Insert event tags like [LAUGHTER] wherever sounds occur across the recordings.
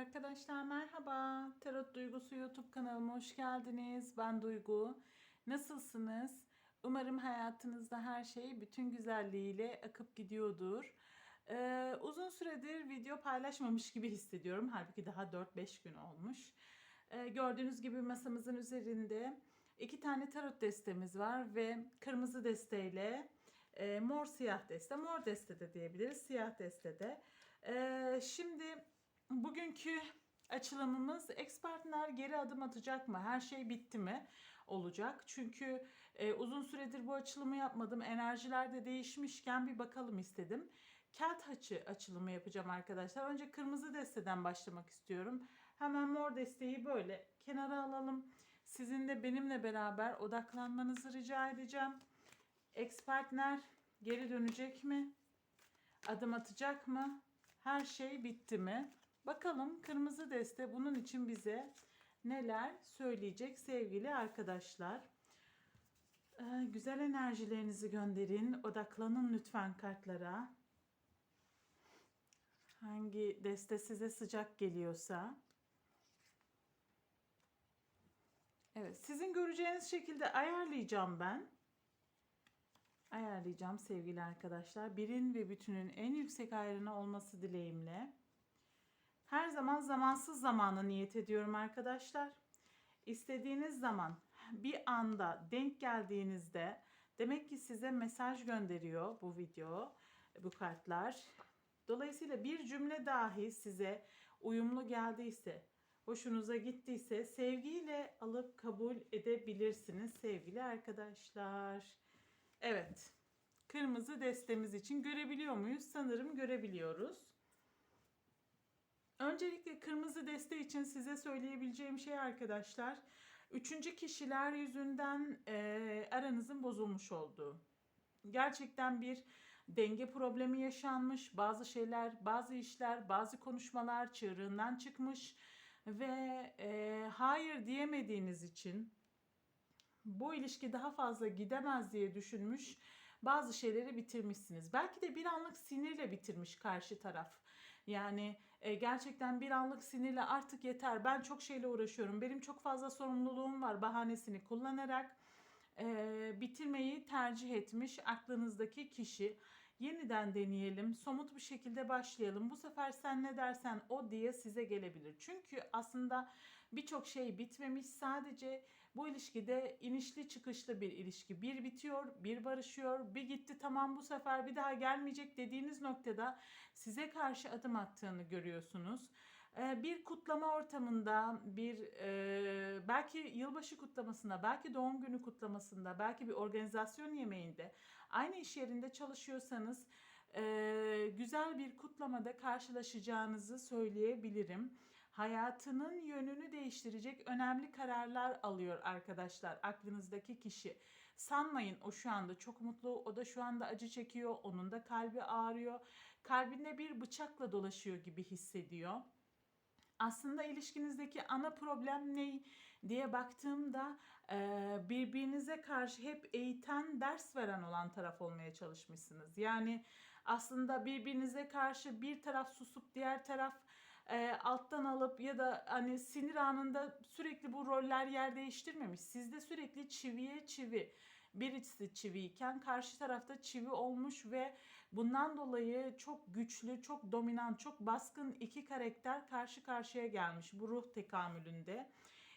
Arkadaşlar merhaba. Tarot Duygusu YouTube kanalıma hoş geldiniz. Ben Duygu. Nasılsınız? Umarım hayatınızda her şey bütün güzelliğiyle akıp gidiyordur. Ee, uzun süredir video paylaşmamış gibi hissediyorum. Halbuki daha 4-5 gün olmuş. Ee, gördüğünüz gibi masamızın üzerinde iki tane tarot destemiz var ve kırmızı desteyle e, mor siyah deste. Mor deste de diyebiliriz, siyah deste de. Ee, şimdi Bugünkü açılımımız ex partner geri adım atacak mı? Her şey bitti mi? Olacak. Çünkü e, uzun süredir bu açılımı yapmadım. Enerjiler de değişmişken bir bakalım istedim. Kelt haçı açılımı yapacağım arkadaşlar. Önce kırmızı desteden başlamak istiyorum. Hemen mor desteği böyle kenara alalım. Sizin de benimle beraber odaklanmanızı rica edeceğim. Ex partner geri dönecek mi? Adım atacak mı? Her şey bitti mi? Bakalım kırmızı deste bunun için bize neler söyleyecek sevgili arkadaşlar. Ee, güzel enerjilerinizi gönderin. Odaklanın lütfen kartlara. Hangi deste size sıcak geliyorsa. Evet, sizin göreceğiniz şekilde ayarlayacağım ben. Ayarlayacağım sevgili arkadaşlar. Birin ve bütünün en yüksek ayrına olması dileğimle. Her zaman zamansız zamanı niyet ediyorum arkadaşlar. İstediğiniz zaman bir anda denk geldiğinizde demek ki size mesaj gönderiyor bu video, bu kartlar. Dolayısıyla bir cümle dahi size uyumlu geldiyse, hoşunuza gittiyse sevgiyle alıp kabul edebilirsiniz sevgili arkadaşlar. Evet. Kırmızı destemiz için görebiliyor muyuz? Sanırım görebiliyoruz. Öncelikle kırmızı deste için size söyleyebileceğim şey arkadaşlar. Üçüncü kişiler yüzünden e, aranızın bozulmuş olduğu. Gerçekten bir denge problemi yaşanmış. Bazı şeyler, bazı işler, bazı konuşmalar çığırından çıkmış. Ve e, hayır diyemediğiniz için bu ilişki daha fazla gidemez diye düşünmüş bazı şeyleri bitirmişsiniz. Belki de bir anlık sinirle bitirmiş karşı taraf. Yani e, gerçekten bir anlık sinirle artık yeter ben çok şeyle uğraşıyorum benim çok fazla sorumluluğum var bahanesini kullanarak e, bitirmeyi tercih etmiş aklınızdaki kişi. Yeniden deneyelim, somut bir şekilde başlayalım. Bu sefer sen ne dersen o diye size gelebilir. Çünkü aslında birçok şey bitmemiş. Sadece bu ilişkide inişli çıkışlı bir ilişki. Bir bitiyor, bir barışıyor, bir gitti tamam bu sefer bir daha gelmeyecek dediğiniz noktada size karşı adım attığını görüyorsunuz. Ee, bir kutlama ortamında, bir e, belki yılbaşı kutlamasında, belki doğum günü kutlamasında, belki bir organizasyon yemeğinde, aynı iş yerinde çalışıyorsanız e, güzel bir kutlamada karşılaşacağınızı söyleyebilirim hayatının yönünü değiştirecek önemli kararlar alıyor arkadaşlar aklınızdaki kişi. Sanmayın o şu anda çok mutlu, o da şu anda acı çekiyor, onun da kalbi ağrıyor. Kalbinde bir bıçakla dolaşıyor gibi hissediyor aslında ilişkinizdeki ana problem ne diye baktığımda birbirinize karşı hep eğiten, ders veren olan taraf olmaya çalışmışsınız. Yani aslında birbirinize karşı bir taraf susup diğer taraf alttan alıp ya da hani sinir anında sürekli bu roller yer değiştirmemiş. Sizde sürekli çiviye çivi birisi çiviyken karşı tarafta çivi olmuş ve bundan dolayı çok güçlü, çok dominant, çok baskın iki karakter karşı karşıya gelmiş bu ruh tekamülünde.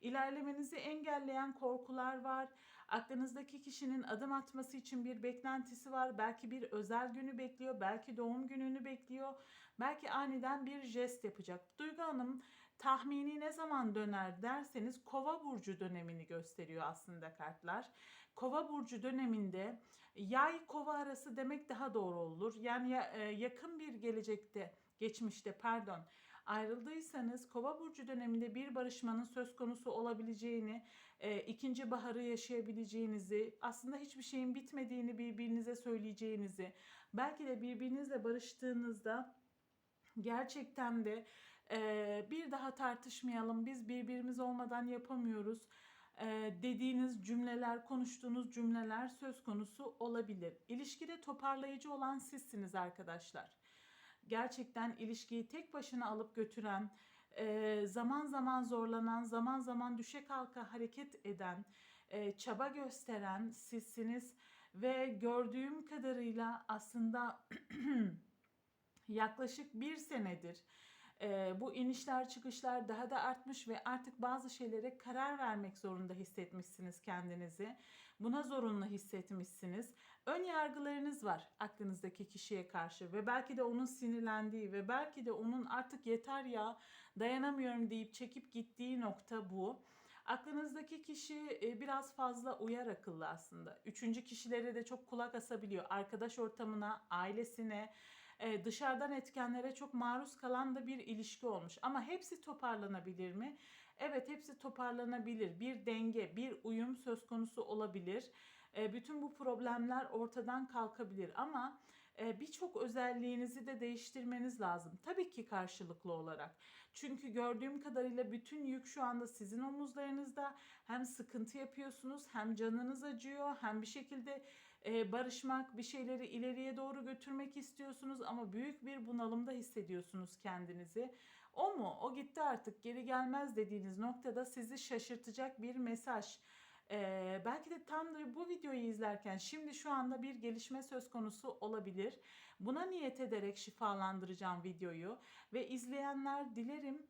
İlerlemenizi engelleyen korkular var. Aklınızdaki kişinin adım atması için bir beklentisi var. Belki bir özel günü bekliyor, belki doğum gününü bekliyor. Belki aniden bir jest yapacak. Duygu Hanım tahmini ne zaman döner derseniz kova burcu dönemini gösteriyor aslında kartlar. Kova burcu döneminde yay kova arası demek daha doğru olur. Yani e, yakın bir gelecekte, geçmişte pardon ayrıldıysanız kova burcu döneminde bir barışmanın söz konusu olabileceğini, e, ikinci baharı yaşayabileceğinizi, aslında hiçbir şeyin bitmediğini birbirinize söyleyeceğinizi, belki de birbirinizle barıştığınızda gerçekten de e, bir daha tartışmayalım, biz birbirimiz olmadan yapamıyoruz e, dediğiniz cümleler, konuştuğunuz cümleler söz konusu olabilir. İlişkide toparlayıcı olan sizsiniz arkadaşlar. Gerçekten ilişkiyi tek başına alıp götüren, e, zaman zaman zorlanan, zaman zaman düşe kalka hareket eden, e, çaba gösteren sizsiniz. Ve gördüğüm kadarıyla aslında [CLEARS THROAT] yaklaşık bir senedir e, bu inişler çıkışlar daha da artmış ve artık bazı şeylere karar vermek zorunda hissetmişsiniz kendinizi. Buna zorunlu hissetmişsiniz. Ön yargılarınız var aklınızdaki kişiye karşı ve belki de onun sinirlendiği ve belki de onun artık yeter ya dayanamıyorum deyip çekip gittiği nokta bu. Aklınızdaki kişi biraz fazla uyar akıllı aslında. Üçüncü kişilere de çok kulak asabiliyor. Arkadaş ortamına, ailesine, e, dışarıdan etkenlere çok maruz kalan da bir ilişki olmuş. Ama hepsi toparlanabilir mi? Evet hepsi toparlanabilir. Bir denge, bir uyum söz konusu olabilir. E, bütün bu problemler ortadan kalkabilir ama e, birçok özelliğinizi de değiştirmeniz lazım. Tabii ki karşılıklı olarak. Çünkü gördüğüm kadarıyla bütün yük şu anda sizin omuzlarınızda. Hem sıkıntı yapıyorsunuz, hem canınız acıyor, hem bir şekilde e, barışmak, bir şeyleri ileriye doğru götürmek istiyorsunuz ama büyük bir bunalımda hissediyorsunuz kendinizi. O mu? O gitti artık geri gelmez dediğiniz noktada sizi şaşırtacak bir mesaj. Ee, belki de tam da bu videoyu izlerken şimdi şu anda bir gelişme söz konusu olabilir. Buna niyet ederek şifalandıracağım videoyu ve izleyenler dilerim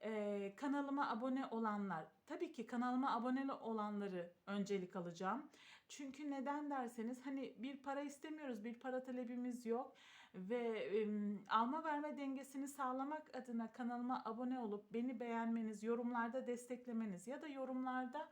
e, kanalıma abone olanlar tabii ki kanalıma abone olanları öncelik alacağım. Çünkü neden derseniz hani bir para istemiyoruz, bir para talebimiz yok ve e, alma verme dengesini sağlamak adına kanalıma abone olup beni beğenmeniz, yorumlarda desteklemeniz ya da yorumlarda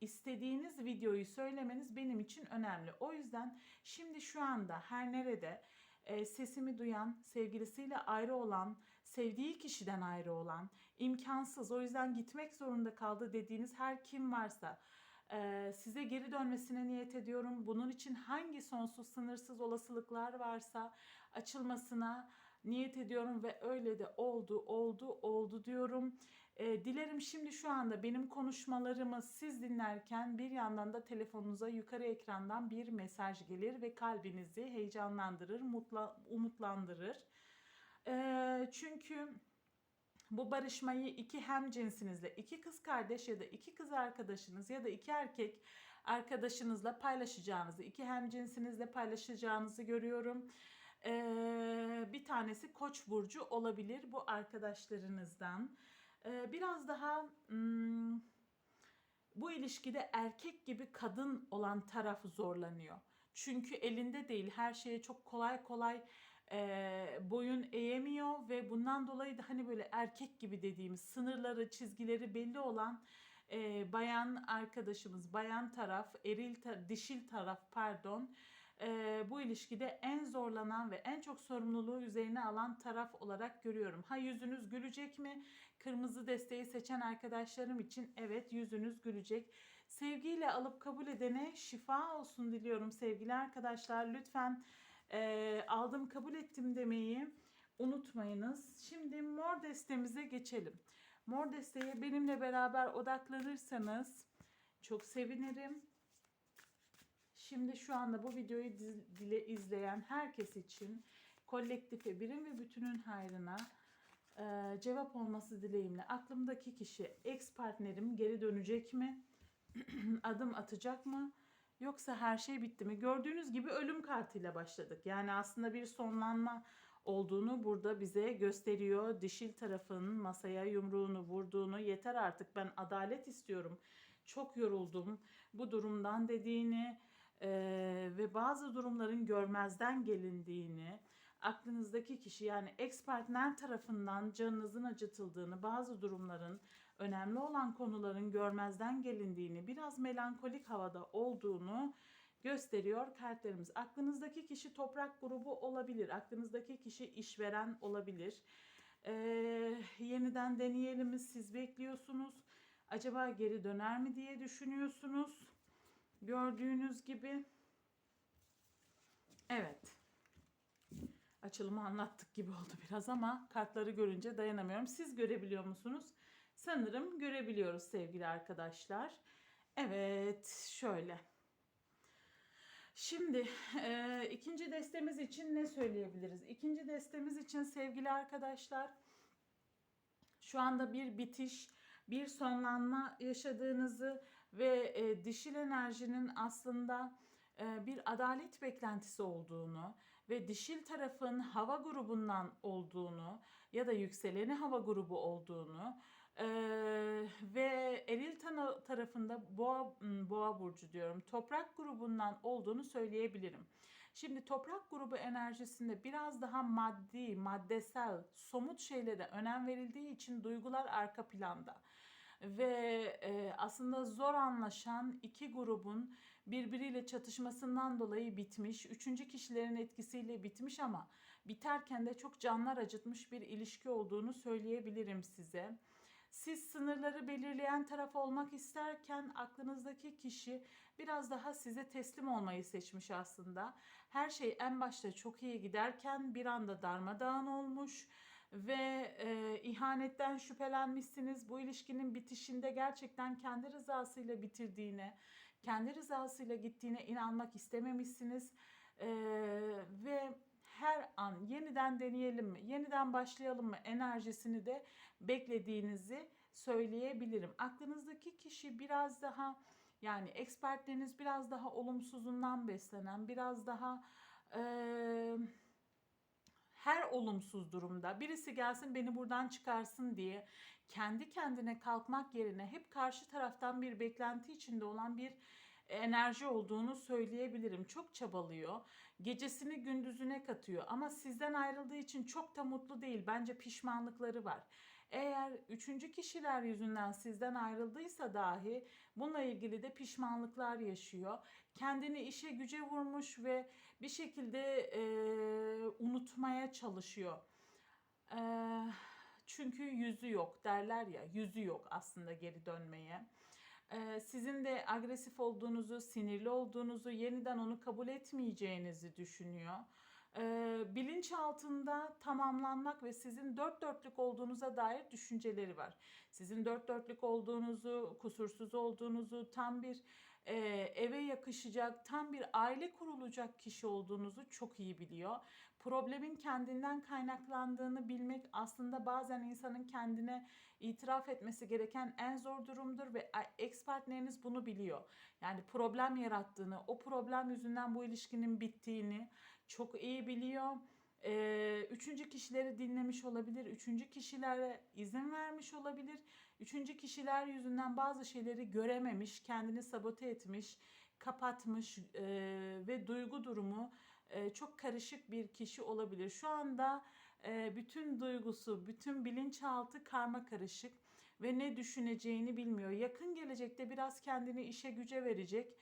istediğiniz videoyu söylemeniz benim için önemli. O yüzden şimdi şu anda her nerede e, sesimi duyan, sevgilisiyle ayrı olan, sevdiği kişiden ayrı olan, imkansız o yüzden gitmek zorunda kaldı dediğiniz her kim varsa size geri dönmesine niyet ediyorum. Bunun için hangi sonsuz sınırsız olasılıklar varsa açılmasına niyet ediyorum ve öyle de oldu, oldu, oldu diyorum. Dilerim şimdi şu anda benim konuşmalarımı siz dinlerken bir yandan da telefonunuza yukarı ekrandan bir mesaj gelir ve kalbinizi heyecanlandırır, mutla, umutlandırır. E, çünkü bu barışmayı iki hem cinsinizle, iki kız kardeş ya da iki kız arkadaşınız ya da iki erkek arkadaşınızla paylaşacağınızı, iki hem cinsinizle paylaşacağınızı görüyorum. Ee, bir tanesi Koç burcu olabilir bu arkadaşlarınızdan. Ee, biraz daha hmm, bu ilişkide erkek gibi kadın olan taraf zorlanıyor. Çünkü elinde değil her şeye çok kolay kolay e, boyun eğemiyor ve bundan dolayı da hani böyle erkek gibi dediğimiz sınırları, çizgileri belli olan e, bayan arkadaşımız, bayan taraf, eril ta- dişil taraf pardon e, bu ilişkide en zorlanan ve en çok sorumluluğu üzerine alan taraf olarak görüyorum. Ha yüzünüz gülecek mi? Kırmızı desteği seçen arkadaşlarım için evet yüzünüz gülecek. Sevgiyle alıp kabul edene şifa olsun diliyorum sevgili arkadaşlar. Lütfen e, aldım kabul ettim demeyi unutmayınız. Şimdi mor destemize geçelim. Mor desteğe benimle beraber odaklanırsanız çok sevinirim. Şimdi şu anda bu videoyu dile izleyen herkes için kolektife birim ve bütünün hayrına e, cevap olması dileğimle aklımdaki kişi ex partnerim geri dönecek mi? [CLEARS THROAT] Adım atacak mı? Yoksa her şey bitti mi? Gördüğünüz gibi ölüm kartıyla başladık. Yani aslında bir sonlanma olduğunu burada bize gösteriyor. Dişil tarafın masaya yumruğunu vurduğunu yeter artık ben adalet istiyorum. Çok yoruldum bu durumdan dediğini e, ve bazı durumların görmezden gelindiğini aklınızdaki kişi yani ex partner tarafından canınızın acıtıldığını bazı durumların önemli olan konuların görmezden gelindiğini, biraz melankolik havada olduğunu gösteriyor kartlarımız. Aklınızdaki kişi toprak grubu olabilir. Aklınızdaki kişi işveren olabilir. Ee, yeniden deneyelim mi siz bekliyorsunuz. Acaba geri döner mi diye düşünüyorsunuz. Gördüğünüz gibi. Evet. Açılımı anlattık gibi oldu biraz ama kartları görünce dayanamıyorum. Siz görebiliyor musunuz? Sanırım görebiliyoruz sevgili arkadaşlar. Evet şöyle. Şimdi e, ikinci destemiz için ne söyleyebiliriz? İkinci destemiz için sevgili arkadaşlar Şu anda bir bitiş, bir sonlanma yaşadığınızı ve e, dişil enerjinin aslında e, bir adalet beklentisi olduğunu ve dişil tarafın hava grubundan olduğunu ya da yükseleni hava grubu olduğunu e, ve eril tana- tarafında boğa, boğa burcu diyorum toprak grubundan olduğunu söyleyebilirim. Şimdi toprak grubu enerjisinde biraz daha maddi, maddesel, somut şeylere önem verildiği için duygular arka planda. Ve e, aslında zor anlaşan iki grubun birbiriyle çatışmasından dolayı bitmiş, üçüncü kişilerin etkisiyle bitmiş ama biterken de çok canlar acıtmış bir ilişki olduğunu söyleyebilirim size. Siz sınırları belirleyen taraf olmak isterken aklınızdaki kişi biraz daha size teslim olmayı seçmiş aslında. Her şey en başta çok iyi giderken bir anda darmadağın olmuş ve e, ihanetten şüphelenmişsiniz. Bu ilişkinin bitişinde gerçekten kendi rızasıyla bitirdiğine, kendi rızasıyla gittiğine inanmak istememişsiniz. E, ve her an yeniden deneyelim mi, yeniden başlayalım mı enerjisini de beklediğinizi söyleyebilirim. Aklınızdaki kişi biraz daha yani ekspertleriniz biraz daha olumsuzundan beslenen, biraz daha eee, her olumsuz durumda birisi gelsin beni buradan çıkarsın diye kendi kendine kalkmak yerine hep karşı taraftan bir beklenti içinde olan bir enerji olduğunu söyleyebilirim. Çok çabalıyor. Gecesini gündüzüne katıyor ama sizden ayrıldığı için çok da mutlu değil. Bence pişmanlıkları var. Eğer üçüncü kişiler yüzünden sizden ayrıldıysa dahi bununla ilgili de pişmanlıklar yaşıyor. Kendini işe güce vurmuş ve bir şekilde e, unutmaya çalışıyor. E, çünkü yüzü yok derler ya yüzü yok aslında geri dönmeye. Sizin de agresif olduğunuzu, sinirli olduğunuzu, yeniden onu kabul etmeyeceğinizi düşünüyor. Bilinç altında tamamlanmak ve sizin dört dörtlük olduğunuza dair düşünceleri var. Sizin dört dörtlük olduğunuzu, kusursuz olduğunuzu, tam bir eve yakışacak, tam bir aile kurulacak kişi olduğunuzu çok iyi biliyor. Problemin kendinden kaynaklandığını bilmek aslında bazen insanın kendine itiraf etmesi gereken en zor durumdur ve ex partneriniz bunu biliyor. Yani problem yarattığını, o problem yüzünden bu ilişkinin bittiğini çok iyi biliyor. Ee, üçüncü kişileri dinlemiş olabilir, üçüncü kişilere izin vermiş olabilir. Üçüncü kişiler yüzünden bazı şeyleri görememiş, kendini sabote etmiş, kapatmış e, ve duygu durumu çok karışık bir kişi olabilir. Şu anda e, bütün duygusu, bütün bilinçaltı karma karışık ve ne düşüneceğini bilmiyor. Yakın gelecekte biraz kendini işe güce verecek.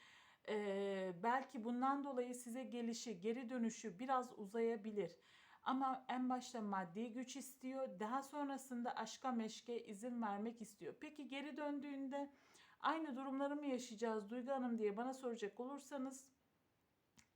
E, belki bundan dolayı size gelişi, geri dönüşü biraz uzayabilir. Ama en başta maddi güç istiyor. Daha sonrasında aşka meşke izin vermek istiyor. Peki geri döndüğünde aynı durumları mı yaşayacağız Duygu Hanım diye bana soracak olursanız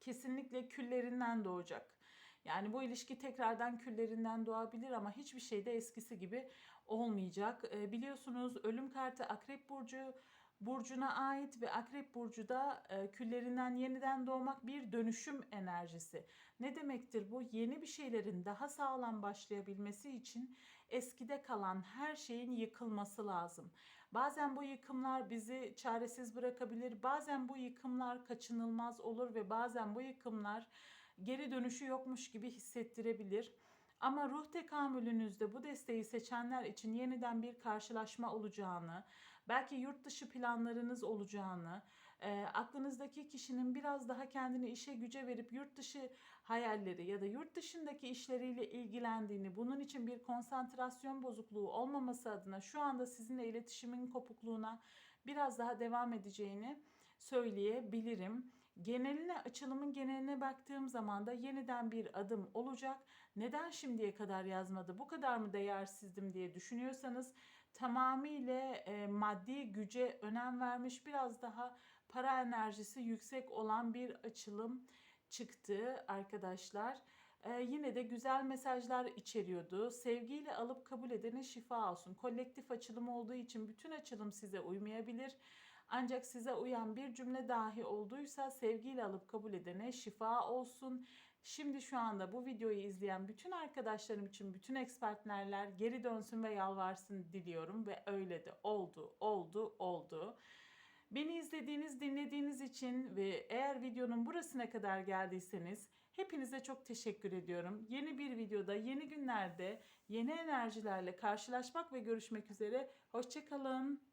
kesinlikle küllerinden doğacak. Yani bu ilişki tekrardan küllerinden doğabilir ama hiçbir şey de eskisi gibi olmayacak. E, biliyorsunuz ölüm kartı Akrep Burcu burcuna ait ve Akrep Burcu da e, küllerinden yeniden doğmak bir dönüşüm enerjisi. Ne demektir bu? Yeni bir şeylerin daha sağlam başlayabilmesi için eskide kalan her şeyin yıkılması lazım. Bazen bu yıkımlar bizi çaresiz bırakabilir. Bazen bu yıkımlar kaçınılmaz olur ve bazen bu yıkımlar geri dönüşü yokmuş gibi hissettirebilir. Ama ruh tekamülünüzde bu desteği seçenler için yeniden bir karşılaşma olacağını, belki yurt dışı planlarınız olacağını, e, aklınızdaki kişinin biraz daha kendini işe güce verip yurt dışı hayalleri ya da yurt dışındaki işleriyle ilgilendiğini, bunun için bir konsantrasyon bozukluğu olmaması adına şu anda sizinle iletişimin kopukluğuna biraz daha devam edeceğini söyleyebilirim. Geneline, açılımın geneline baktığım zaman da yeniden bir adım olacak. Neden şimdiye kadar yazmadı, bu kadar mı değersizdim diye düşünüyorsanız tamamıyla e, maddi güce önem vermiş biraz daha para enerjisi yüksek olan bir açılım çıktı arkadaşlar. Ee, yine de güzel mesajlar içeriyordu. Sevgiyle alıp kabul edene şifa olsun. Kolektif açılım olduğu için bütün açılım size uymayabilir. Ancak size uyan bir cümle dahi olduysa sevgiyle alıp kabul edene şifa olsun. Şimdi şu anda bu videoyu izleyen bütün arkadaşlarım için bütün ekspertlerler geri dönsün ve yalvarsın diliyorum ve öyle de oldu, oldu, oldu. Beni izlediğiniz, dinlediğiniz için ve eğer videonun burasına kadar geldiyseniz hepinize çok teşekkür ediyorum. Yeni bir videoda, yeni günlerde, yeni enerjilerle karşılaşmak ve görüşmek üzere. Hoşçakalın.